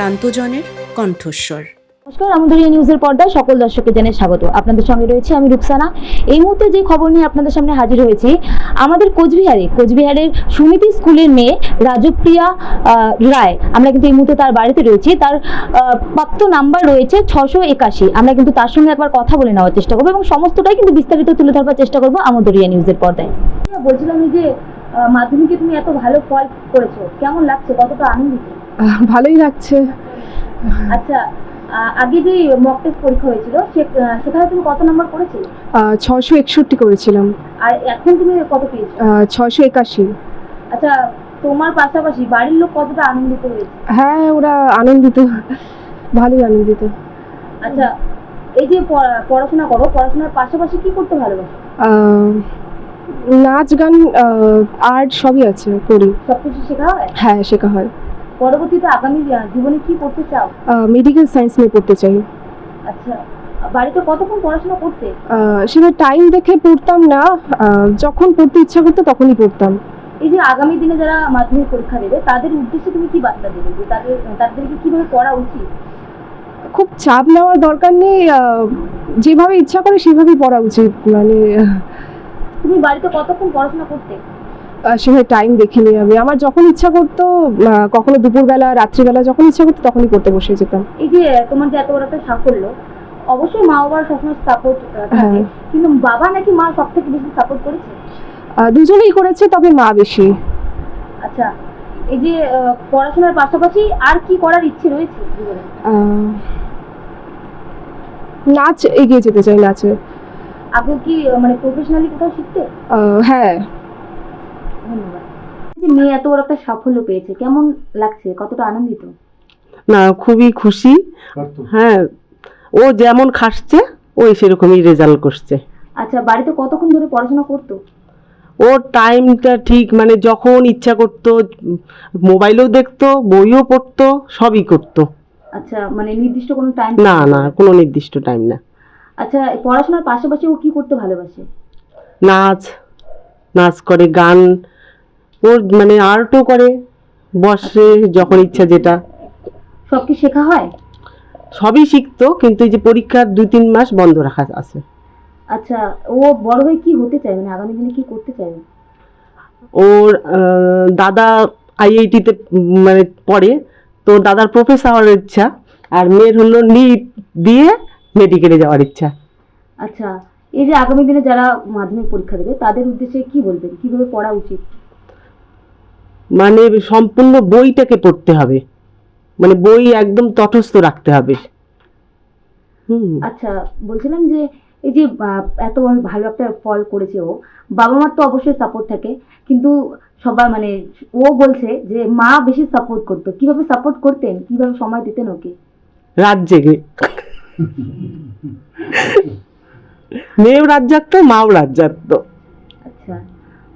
প্রান্তজনের কণ্ঠস্বর। নমস্কার আমাদের এই নিউজের পর্দায় সকল দর্শককে জানিয়ে স্বাগত। আপনাদের সঙ্গে রয়েছে আমি রুকসানা। এই মুহূর্তে যে খবর নিয়ে আপনাদের সামনে হাজির হয়েছি আমাদের কোচবিহারে কোচবিহারের সুনীতি স্কুলের মেয়ে রাজপ্রিয়া আহ, রায় আমরা কিন্তু এই মুহূর্তে তার বাড়িতে রয়েছি। তার আহ, প্রাপ্ত নাম্বার রয়েছে ছশো একাশি। আমরা কিন্তু তার সঙ্গে একবার কথা বলে নেওয়ার চেষ্টা করব এবং সমস্তটাই কিন্তু বিস্তারিত তুলে ধরবার চেষ্টা করব আমাদের এই নিউজের পর্দায়। বলছিলাম যে মাধ্যমিকে তুমি এত ভালো ফল করেছ। কেমন লাগছে? কতটা আনন্দিত? ভালোই লাগছে। আচ্ছা আগে যে মক টেস্ট পরীক্ষা হয়েছিল সে- সেখানে তুমি কত নম্বর করেছিলে? ছশো একষট্টি করেছিলাম। আর এখন তুমি কত পেয়েছ? ছশো একাশি। আচ্ছা তোমার পাশাপাশি বাড়ির লোক কতটা আনন্দিত হয়েছে? হ্যাঁ ওরা আনন্দিত। ভালোই আনন্দিত। আচ্ছা এই যে পড়াশোনা করো পড়াশোনার পাশাপাশি কি করতে ভালোবাসো? নাচ গান আর্ট সবই আছে করি। সবকিছু শেখা হয়? হ্যাঁ শেখা হয়। পরবর্তীতে আগামী জীবনে কি করতে চাও? মেডিকেল সায়েন্স নিয়ে পড়তে চাই। আচ্ছা বাড়িতে কতক্ষণ পড়াশোনা করতে? সেটা টাইম দেখে পড়তাম না। যখন পড়তে ইচ্ছা করতো তখনই পড়তাম। এই যে আগামী দিনে যারা মাধ্যমিক পরীক্ষা দেবে তাদের উদ্দেশ্যে তুমি কি বার্তা দেবে? যে তাদের তাদেরকে কীভাবে পড়া উচিত? খুব চাপ নেওয়ার দরকার নেই। যেভাবে ইচ্ছা করে সেভাবেই পড়া উচিত। মানে তুমি বাড়িতে কতক্ষণ পড়াশোনা করতে? সেভাবে টাইম দেখে দেখিনি আমি আমার যখন ইচ্ছা করতো কখনো দুপুরবেলা রাত্রিবেলা যখন ইচ্ছা করতো তখনই করতে বসে যেতাম। এই যে তোমার যে এত বড় একটা সাফল্য অবশ্যই মা বাবার সবসময় সাপোর্ট থাকে। হ্যাঁ। কিন্তু বাবা নাকি মা সব থেকে বেশি সাপোর্ট করেছে? দুজনেই করেছে তবে মা বেশি। আচ্ছা এই যে পড়াশোনার পাশাপাশি আর কি করার ইচ্ছে রয়েছে নাচ এগিয়ে যেতে চাই নাচে। আপনি কি মানে প্রফেশনালি কোথাও শিখতে? হ্যাঁ। মেয়ে এত বড় একটা সাফল্য পেয়েছে কেমন লাগছে? কতটা আনন্দিত? না খুবই খুশি। হ্যাঁ ও যেমন খাসছে ওই সেরকমই রেজাল্ট করছে। আচ্ছা বাড়িতে কতক্ষণ ধরে পড়াশোনা করতো? ওর টাইমটা ঠিক মানে যখন ইচ্ছা করতো মোবাইলেও দেখতো বইও পড়তো সবই করতো। আচ্ছা মানে নির্দিষ্ট কোনো টাইম না না কোনো নির্দিষ্ট টাইম না। আচ্ছা পড়াশোনার পাশাপাশি ও কি করতে ভালোবাসে? নাচ নাচ করে গান ওর মানে আর্টও করে বসে যখন ইচ্ছা যেটা। সব কি শেখা হয়? সবই শিখতো কিন্তু এই যে পরীক্ষার দুই তিন মাস বন্ধ রাখা আছে। আচ্ছা ও বড় হয়ে কি হতে চায়? মানে আগামী দিনে কি করতে চায়? ওর দাদা আইআইটিতে মানে পড়ে তো দাদার প্রফেসর হওয়ার ইচ্ছা আর মেয়ের হলো নিট দিয়ে মেডিকেলে যাওয়ার ইচ্ছা। আচ্ছা এই যে আগামী দিনে যারা মাধ্যমিক পরীক্ষা দেবে তাদের উদ্দেশ্যে কি বলবেন? কীভাবে পড়া উচিত? মানে সম্পূর্ণ বইটাকে পড়তে হবে। মানে বই একদম তটস্থ রাখতে হবে। হুম। আচ্ছা বলছিলাম যে এই যে এত বড় ভালো একটা ফল করেছে ও বাবা মার তো অবশ্যই সাপোর্ট থাকে কিন্তু সবার মানে ও বলছে যে মা বেশি সাপোর্ট করতো। কীভাবে সাপোর্ট করতেন? কীভাবে সময় দিতেন ওকে? রাত জেগে। মেয়েও রাত জাগতো মাও রাত জাগতো। আচ্ছা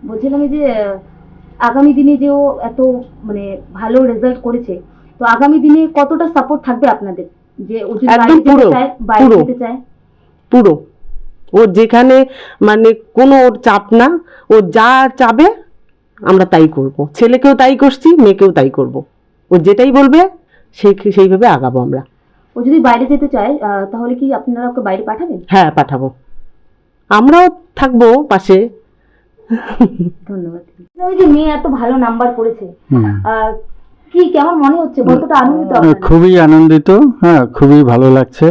বলছিলাম এই যে আগামী দিনে যে ও এত মানে ভালো রেজাল্ট করেছে তো আগামী দিনে কতটা সাপোর্ট থাকবে আপনাদের? যে ও যদি বাইরে যেতে চায় বাইরে যেতে চায়? পুরো। ও যেখানে মানে কোনো ওর চাপ না ও যা চাবে আমরা তাই করব। ছেলেকেও তাই করছি মেয়েকেও তাই করব। ও যেটাই বলবে সেই সেইভাবে আগাবো আমরা। ও যদি বাইরে যেতে চায় তাহলে কি আপনারা ওকে বাইরে পাঠাবেন? হ্যাঁ পাঠাবো। আমরাও থাকব পাশে। ধন্যবাদ। এই যে মেয়ে এত ভালো নাম্বার করেছে কি কেমন মনে হচ্ছে? কতটা আনন্দিত খুবই আনন্দিত হ্যাঁ খুবই ভালো লাগছে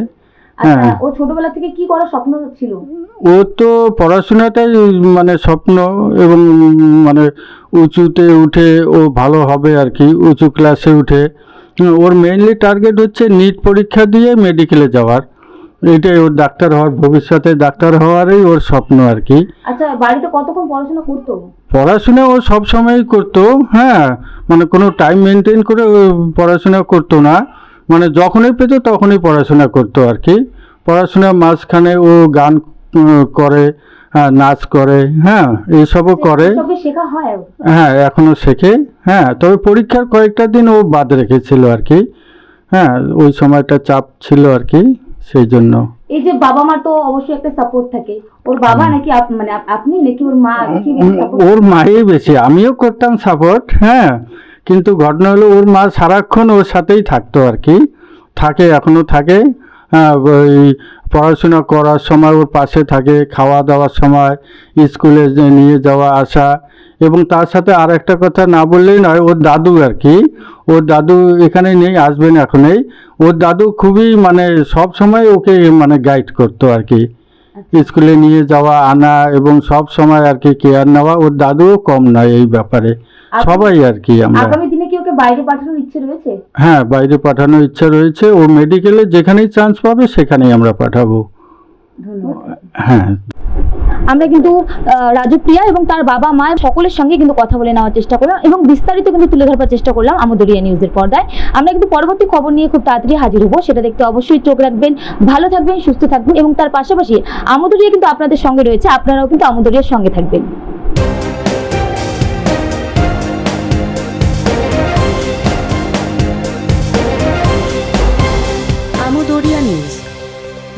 আচ্ছা হ্যাঁ। ও ছোটবেলা থেকে কি করার স্বপ্ন ছিল? ও তো পড়াশোনাটাই মানে স্বপ্ন এবং মানে উঁচুতে উঠে ও ভালো হবে আর কি উঁচু ক্লাসে উঠে। ওর মেইনলি টার্গেট হচ্ছে নিট পরীক্ষা দিয়ে মেডিকেলে যাওয়ার। এটাই ওর ডাক্তার হওয়ার ভবিষ্যতে ডাক্তার হওয়ারই ওর স্বপ্ন আর কি। আচ্ছা বাড়িতে কতক্ষণ পড়াশোনা করতো? পড়াশোনা ও সব সময়ই করতো হ্যাঁ। মানে কোনো টাইম মেনটেন করে ও পড়াশোনা করতো না। মানে যখনই পেতো তখনই পড়াশোনা করতো আর কি। পড়াশোনার মাঝখানে ও গান করে হ্যাঁ, নাচ করে হ্যাঁ এইসবও করে। সবই শেখা হয় ওর। হ্যাঁ এখনও শেখে হ্যাঁ। তবে পরীক্ষার কয়েকটা দিন ও বাদ রেখেছিল আর কি। হ্যাঁ ওই সময়টা চাপ ছিল আর কি। সেই জন্য এই যে বাবা মা তো অবশ্যই একটা সাপোর্ট থাকে। ওর বাবা নাকি মানে আপনি নাকি ওর মা ওর মাই বেশি আমিও করতাম সাপোর্ট হ্যাঁ। কিন্তু ঘটনা হলো ওর মা সারাক্ষণ ওর সাথেই থাকতো আর কি। থাকে এখনও থাকে। ওই পড়াশোনা করার সময় ওর পাশে থাকে খাওয়া দাওয়ার সময় স্কুলে নিয়ে যাওয়া আসা এবং তার সাথে আর একটা কথা না বললেই নয় ওর দাদু আর কি ওর দাদু এখানে নেই আসবেন এখনই। ওর দাদু খুবই মানে সব সময় ওকে মানে গাইড করতো আর কি। স্কুলে নিয়ে যাওয়া আনা এবং সব সময় আর কি কেয়ার নেওয়া ওর দাদুও কম নয় এই ব্যাপারে। সবাই আর কি আমরা। ওকে বাইরে পাঠানোর ইচ্ছে রয়েছে? হ্যাঁ বাইরে পাঠানোর ইচ্ছা রয়েছে। ও মেডিকেলে যেখানেই চান্স পাবে সেখানেই আমরা পাঠাবো। হ্যাঁ। আমরা কিন্তু রাজপ্রিয়া এবং তার বাবা মা সকলের সঙ্গে কিন্তু কথা বলে নেওয়ার চেষ্টা করলাম এবং বিস্তারিত কিন্তু তুলে ধরবার চেষ্টা করলাম আমদরিয়া নিউজের পর্দায়। আমরা কিন্তু পরবর্তী খবর নিয়ে খুব তাড়াতাড়ি হাজির হব সেটা দেখতে অবশ্যই চোখ রাখবেন ভালো থাকবেন সুস্থ থাকবেন এবং তার পাশাপাশি আমদরিয়া কিন্তু আপনাদের সঙ্গে রয়েছে আপনারাও কিন্তু আমদরিয়ার সঙ্গে থাকবেন।